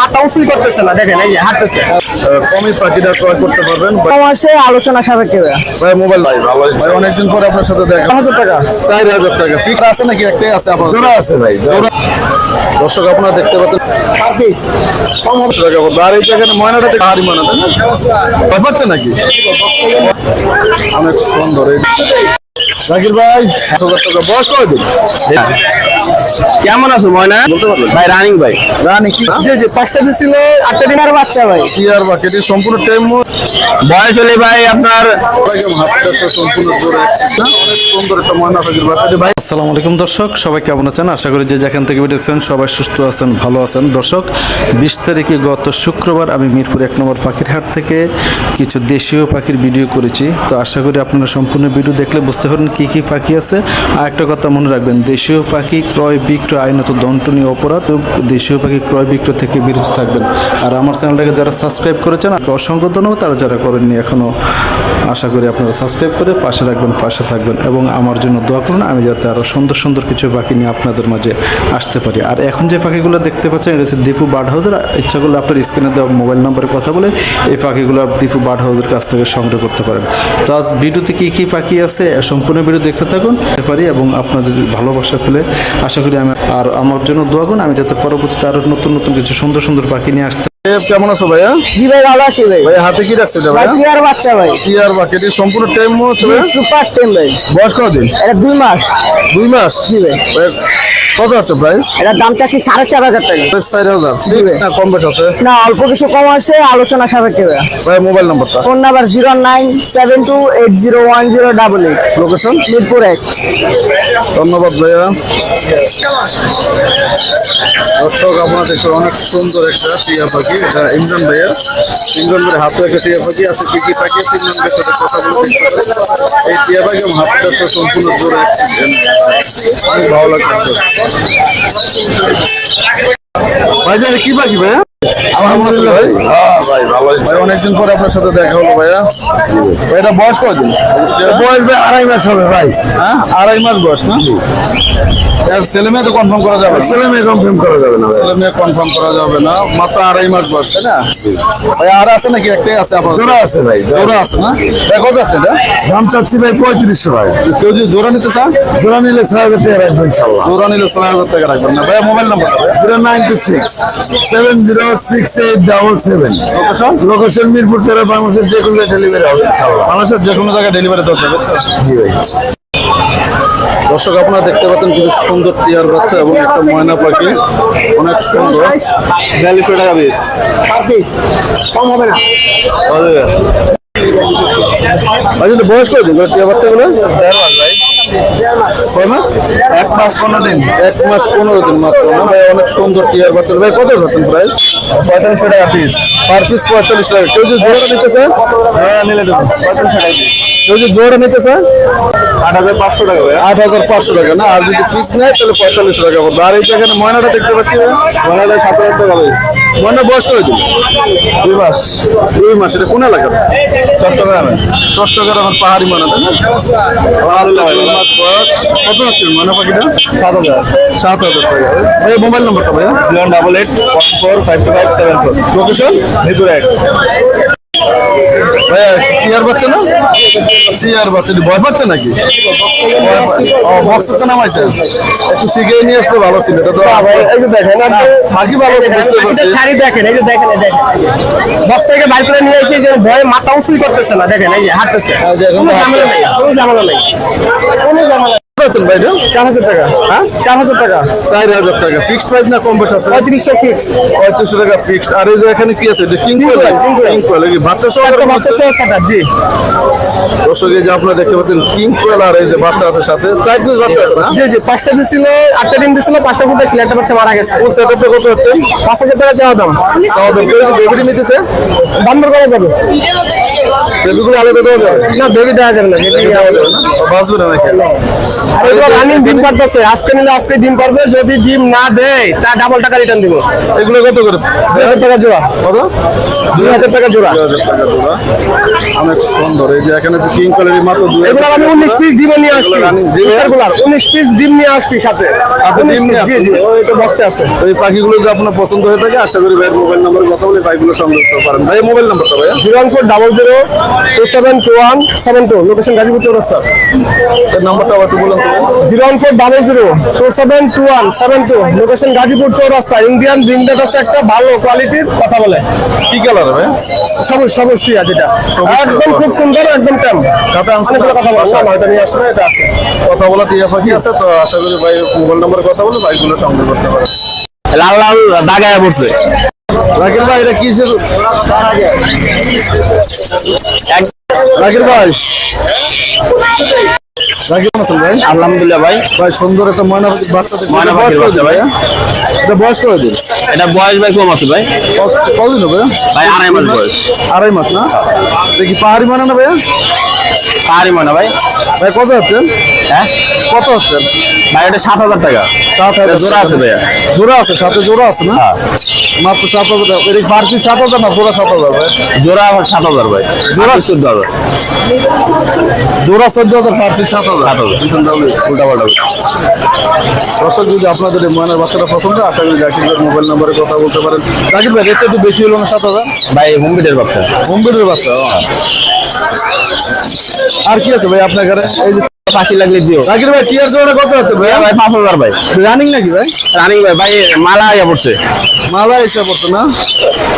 মাথা করতেছে না দেখেন এই হাঁটতেছে। কমই পাখিটা ক্রয় করতে পারবেন মাসে আলোচনা সাপেক্ষে। ভাই মোবাইল ভাই ভালো ভাই অনেকদিন পরে আপনার সাথে দেখা হাজার টাকা। চার হাজার টাকা। ফিক্স আছে নাকি? একটাই আছে আপনার জোড়া আছে ভাই দর্শক আপনারা দেখতে পাচ্ছেন। পার পিস কম হবে। টাকা পড়বে আর এই যে এখানে ময়নাটা দেখে হাড়ি না? নাকি? অনেক সুন্দর এই জাকির ভাই টাকা বয়স কয় দিন? কেমন আছো ময়না? ভাই রানিং ভাই। রানি কি জি পাঁচটা দিছিল আটটা দিনের বাচ্চা ভাই। সিয়ার বা কেটে সম্পূর্ণ টাইম বয়স হলে ভাই আপনার আসসালামু আলাইকুম দর্শক সবাই কেমন আছেন? আশা করি যে যেখান থেকে বেরিয়েছেন সবাই সুস্থ আছেন ভালো আছেন। দর্শক বিশ তারিখে গত শুক্রবার আমি মিরপুর এক নম্বর পাখির হাট থেকে কিছু দেশীয় পাখির ভিডিও করেছি। তো আশা করি আপনারা সম্পূর্ণ ভিডিও দেখলে বুঝতে পারেন কী কী পাখি আছে? আর একটা কথা মনে রাখবেন, দেশীয় পাখি ক্রয় বিক্রয় আইনত দণ্ডনীয় অপরাধ, দেশীয় পাখি ক্রয় বিক্রয় থেকে বিরত থাকবেন। আর আমার চ্যানেলটাকে যারা সাবস্ক্রাইব করেছেন অসংখ্য ধন্যবাদ। তারা যারা করেননি এখনও আশা করি আপনারা সাবস্ক্রাইব করে পাশে রাখবেন পাশে থাকবেন। এবং আমার জন্য দোয়া করুন, আমি যাতে আরও সুন্দর সুন্দর কিছু পাখি নিয়ে আপনাদের মাঝে আসতে পারি। আর এখন যে পাখিগুলো দেখতে পাচ্ছেন, এটা হচ্ছে দীপু বার্ড হাউসের ইচ্ছা করলে আপনার স্ক্রিনে দেওয়া মোবাইল নম্বরে কথা বলে এই পাখিগুলো দীপু বার্ড হাউসের কাছ থেকে সংগ্রহ করতে পারেন। তো আজ ভিডিওতে কী কী পাখি আছে সম্পূর্ণ ভিডিও দেখতে থাকুন। পারি এবং আপনাদের ভালোবাসা পেলে, আশা করি আমি আর আমার জন্য দোয়া করুন, আমি যাতে পরবর্তীতে আরও নতুন নতুন কিছু সুন্দর সুন্দর পাখি নিয়ে আসতে কেমন আছো ভাইয়া? জি ভাই ভালো আছি ভাই। ভাই হাতে কি রাখছে ভাই টিয়ার বাচ্চা ভাই। সিয়ার বা কেটে সম্পূর্ণ টাইম হচ্ছে ভাইয়া? সুপার টেন ভাই। বয়স কদিন এটা দুই মাস। দুই মাস? জি ভাই। ভাই, কত আছে প্রাইস এটা দাম চাচ্ছি সাড়ে চার হাজার টাকা। চার হাজার। না কম বেশ আছে। না অল্প কিছু কম আছে আলোচনা সাপেক্ষে ভাই ভাই মোবাইল নাম্বারটা phone number zero nine seven two eight zero one zero double eight location Mirpur এক। ধন্যবাদ ভাইয়া। দর্শক, আপনারা দেখতে অনেক সুন্দর একটা টিয়া পাখি। এটা ইমরান ভাইয়ের। ইমরান ভাইয়ের হাতে একটা টিয়া পাখি আছে, কি কি পাখি আছে? ইমরান ভাইয়ের সাথে কথা বলে এই টিয়া পাখি এবং তো সম্পূর্ণ জোরে অনেক ভালো লাগছে ভাইজান কি পাখি ভাইয়া? আলহামদুলিল্লাহ। ভাই ভাই ভালো ভাই অনেকদিন পরে আপনার সাথে দেখা হলো ভাইয়া। ভাই, এটা বয়স কদিন বয়স ভাই আড়াই মাস হবে ভাই। হ্যাঁ? আড়াই মাস বয়স না? এর ছেলে মেয়ে তো কনফার্ম করা যাবে ছেলে মেয়ে কনফার্ম করা যাবে না ছেলে মেয়ে কনফার্ম করা যাবে না। মাত্র আড়াই মাস বয়স তাই না? ভাই আর আছে নাকি একটাই আছে আপনার জোড়া আছে ভাই জোড়া। আছে না? দেখো যাচ্ছে এটা? দাম চাচ্ছি ভাই পঁয়ত্রিশশো ভাই। কেউ যদি জোড়া নিতে চান জোড়া নিলে ছয় হাজার টাকা রাখবেন জোড়া নিলে ছয় হাজার টাকা রাখবেন না। ভাইয়া mobile number zero nine two six seven zero six eight double seven. Location location Mirpur তেরো বাংলাদেশের যে কোনো ডেলিভারি হবে বাংলাদেশের যে কোনো জায়গায় ডেলিভারি জি ভাই। দর্শক আপনারা দেখতে পাচ্ছেন খুব সুন্দর টিয়ার বাচ্চা এবং একটা ময়না পাখি। অনেক সুন্দর। বিয়াল্লিশশো টাকা পিস কম হবে না। ভাই বয়স টিয়া বাচ্চাগুলো? কয় মাস? এক মাস পনেরো দিন। এক মাস পনেরো দিন মাত্র না? ভাই অনেক সুন্দর টিয়ার বাচ্চা। ভাই কত পাচ্ছেন প্রাইস পঁয়তাল্লিশশো টাকা পিস পার পিস পঁয়তাল্লিশ টাকা। কেউ যদি জোড়া নিতে চায় হ্যাঁ নিলে পঁয়তাল্লিশশো টাকা পিস কেউ যদি জোড়া নিতে চায় আট হাজার পাঁচশো টাকা আট হাজার পাঁচশো টাকা না? আর যদি পিস নেয় তাহলে পঁয়তাল্লিশশো টাকা পড়বে। আর এই এখানে ময়নাটা দেখতে পাচ্ছি ময়নাটা সাত হাজার টাকা পিস ময়না বয়স করে দিল দুই মাস। দুই মাস এটা কোন এলাকা চট্টগ্রামে চট্টগ্রামের পাহাড়ি ময়না তাই না? আল্লাহ, দুই মাস বয়স। কত হচ্ছে ময়না পাখিটা সাত হাজার। সাত হাজার টাকা। ভাই মোবাইল নম্বরটা ভাই zero double eight four five two five seven four. Location ভিতরে এক। টিয়ার বাচ্চা না? টিয়ার বাচ্চা কি ভয় পাচ্ছে নাকি? বক্স তো নামাইছে। একটু শিখে নিয়ে আসলে ভালো ছিল এটা তো এই যে দেখেন বাকি ভালো আছে বুঝতে পারছি। শাড়ি দেখেন এই যে দেখেন এই দেখেন। বক্স থেকে বাইর করে নিয়ে এসে যে ভয়ে মাথা উঁচুই করতেছে না দেখেন এই যে হাঁটতেছে। এই যে এখন কোনো ঝামেলা নেই কোনো ঝামেলা নেই। কোনো ঝামেলা নেই। কত আছেন ভাই চার হাজার টাকা। হ্যাঁ? চার হাজার টাকা। চার হাজার টাকা। ফিক্সড প্রাইস না কম বেশি আছে পঁয়ত্রিশশো ফিক্স পঁয়ত্রিশশো টাকা ফিক্সড আর এই যে এখানে কি আছে? কিং কোয়েল। কিং বাচ্চা সহ বাচ্চা সহ জি। দর্শক এই যে আপনারা দেখতে পাচ্ছেন কিং কোয়েল আর এই যে বাচ্চা আছে সাথে। চার পিস বাচ্চা আছে না? জি জি পাঁচটা দিছিল আটটা ডিম দিছিল পাঁচটা ফুটে একটা বাচ্চা মারা গেছে। কোন সেটআপটা কত হচ্ছে? পাঁচ হাজার টাকা চাওয়া দাম। কেউ নিতে চায়? দাম দর করা যাবে। বেবিগুলো আলাদা দেওয়া যাবে? না বেবি দেওয়া যাবে না বেবি দেওয়া যাবে না? বাঁচবে না নাকি? আর এগুলো রানিং ডিম পারতেছে আজকে নিলে আজকে ডিম পারবে যদি ডিম না দেয় তা ডাবল টাকা রিটার্ন দিব। এগুলো কত করে? দুই হাজার টাকা জোড়া। কত? দুই হাজার টাকা জোড়া। দুই হাজার টাকা জোড়া। অনেক সুন্দর এই যে এখানে যে কিং কোয়ালিটি মাত্র দুই এগুলো আমি উনিশ পিস ডিম নিয়ে আসছি। এগুলো running ডিম? এগুলার উনিশ পিস ডিম নিয়ে আসছি সাথে। সাথে ডিম নিয়ে 19 জি আসছেন? জি ওই তো বক্সে আছে। এই পাখিগুলো যে আপনার পছন্দ হয়ে থাকে আশা করি ভাইয়ের মোবাইল নাম্বারে কথা বলে পাখিগুলো সংগ্রহ করতে পারেন। ভাই মোবাইল নাম্বারটা zero one four double zero two seven two one seven two location Gazipur Chowrasta. নাম্বারটা আবার একটু বলুন। Zero one four double zero two seven two one seven two. Location Gazipur Chowrasta. Indian রিংডেট আছে একটা ভালো কোয়ালিটির কথা বলে। কি কালার ভাই সবুজ সবুজ টি আছে এটা একদম খুব সুন্দর একদম টাম সাথে অনেকগুলো কথা বলা? না এটা নিয়ে আসলে এটা আছে। কথা বলা টিয়া পাখি আছে তো আশা করি ভাই মোবাইল নাম্বারে কথা বলে বাইকগুলো সংগ্রহ করতে পারেন লাল লাল দাগায় পড়ছে। রাকিব ভাই এটা কিসের? রাকিব ভাই। আলহামদুলিল্লাহ ভাই। ভাই সুন্দর একটা ময়না বাচ্চা ময়না বয়স ভাই। এটা বয়স করে দিন? এটা বয়স ভাই কম আছে ভাই। কত- কতদিন হবে? ভাই আড়াই মাস বয়স। আড়াই মাস না? দেখি পাহাড়ি মানে না ভাইয়া? পাহাড়ি মনে ভাই। ভাই কত হচ্ছেন? হ্যাঁ? কত হচ্ছেন? ভাই এটা সাত হাজার টাকা। সাত হাজার জোড়া আছে ভাইয়া। জোড়া আছে সাথে জোড়া আছে না? হ্যাঁ। মাত্র সাত হাজার টাকা। এটা পার পিস সাত হাজার না জোড়া সাত হাজার ভাই? জোড়া সাত হাজার ভাই। জোড়া চোদ্দ হাজার। জোড়া চোদ্দ হাজার পার পিস সাত হাজার। সাত হাজার। উল্টা পাল্টা দর্শক যদি আপনাদের ময়নার বাচ্চাটা পছন্দ আশা করি জাকির মোবাইল নাম্বারে কথা বলতে পারেন। জাকির ভাই রেটটা একটু বেশি হলো না সাত হাজার? ভাই হোম বিটের বাচ্চা। হোমবিটের বাচ্চা। আর কি আছে ভাই আপনার ঘরে? এই যে পাখি লাগলে দিও। জাকির ভাই টিয়ার জোড়া কত আছে ভাই? ভাই পাঁচ হাজার ভাই। রানিং নাকি ভাই? রানিং ভাই ভাই মালা আইয়া পড়ছে। মালা ইচ্ছা পড়তো না?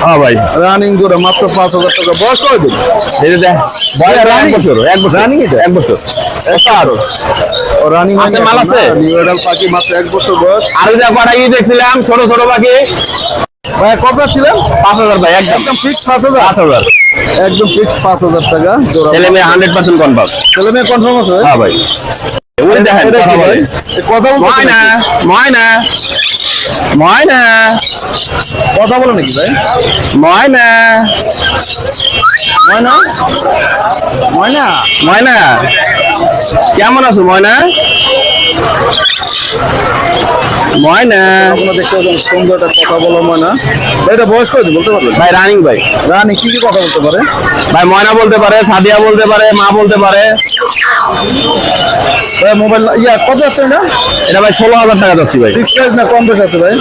হ্যাঁ ভাই। রানিং জোড়া মাত্র পাঁচ হাজার টাকা। বয়স কয় দিন? এই দেখ বয়স এক running? বছর এক বছর। Running এটা? এক বছর। একটা আরও। ও রানিং আছে, মাল আছে? নিউ এডাল পাখি মাত্র এক বছর বয়স। আরও যা কটা ই দেখছিলাম ছোট ছোট পাখি। ভাই কত ছিলেন? পাঁচ হাজার ভাই একদম। একদম ফিক্স পাঁচ হাজার? পাঁচ হাজার। একদম ফিক্স পাঁচ হাজার টাকা জোড়া ছেলে মেয়ে হান্ড্রেড পার্সেন্ট কনফার্ম ছেলে মেয়ে কনফার্ম আছে? হ্যাঁ ভাই। ওই দেখেন কথা বলে কথা বলতে ময়না ময়না। ময়না। কথা বলে নাকি ভাই? ময়না। ময়না? ময়না? ময়না। কেমন আছো ময়না? ময়না আপনারা দেখতে পাচ্ছেন সুন্দর একটা কথা বলা ময়না ভাই এটা বয়স করে বলতে পারবেন? ভাই রানিং ভাই। রানী কি কি কথা বলতে পারে? ভাই ময়না বলতে পারে সাদিয়া বলতে পারে মা বলতে পারে। ভাই মোবাইল ইয়া কত যাচ্ছে না এটা ভাই ষোলো হাজার টাকা যাচ্ছি ভাই। ফিক্স প্রাইস না কম বেশ আছে ভাই?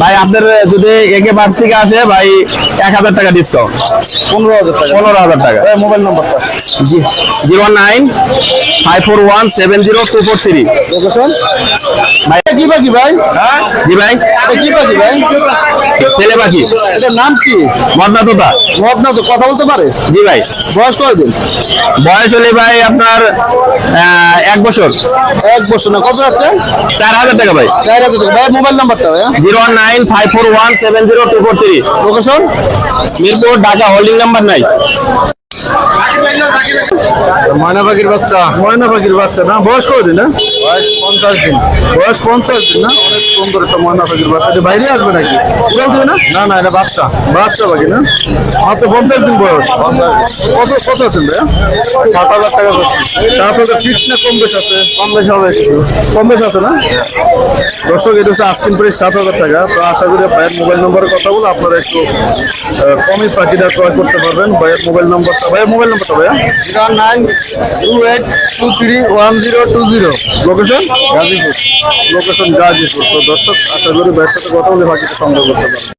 ভাই আপনার যদি একে পাঁচ থেকে আসে ভাই এক হাজার টাকা ডিসকাউন্ট পনেরো হাজার টাকা। পনেরো হাজার টাকা। ভাই মোবাইল নাম্বারটা। Zero nine five four one seven zero two four three. Location ভাই পাখি ভাই জি ভাই। এটা কি পাখি ভাই? ছেলে পাখি। এটার নাম কি? মদনা তোতা। মদ না তো কথা বলতে পারে? জি ভাই। বয়স কয় দিন বয়স হলে ভাই আপনার এক বছর। এক বছর না। কত যাচ্ছে? চার হাজার টাকা ভাই। চার হাজার টাকা। ভাই মোবাইল নাম্বারটা ভাই zero nine five four one seven zero two four three. Location? Mirpur Dhaka holding number নাই। ময়না পাখির বাচ্চা। ময়না পাখির বাচ্চা। না বয়স না? পঞ্চাশ দিন। বয়স পঞ্চাশ দিন না? অনেক সুন্দর একটা ময়না পাখির বাচ্চা। এটা বাইরে আসবে নাকি? উড়াল দেবে না? না না এটা বাচ্চা। বাচ্চা পাখি না? মাত্র পঞ্চাশ দিন বয়স। কত কত আছেন ভাইয়া? সাত হাজার টাকা সাত হাজার ফিক্স না কম বেশ আছে? কম বেশ হবে কম বেশ আছে না? দর্শক এটা হচ্ছে আস্কিন প্রাইস সাত হাজার টাকা। তো আশা করি ভাইয়ের মোবাইল নম্বরে কথা বলে আপনারা একটু কমই পাখিটা ক্রয় করতে পারবেন। ভাইয়ের মোবাইল নম্বরটা ভাইয়ের মোবাইল নম্বরটা ভাইয়া? নাইন দর্শক আশা করি ব্যবসাতে কথা বলে পাখিটা সংগ্রহ করতে পারবেন।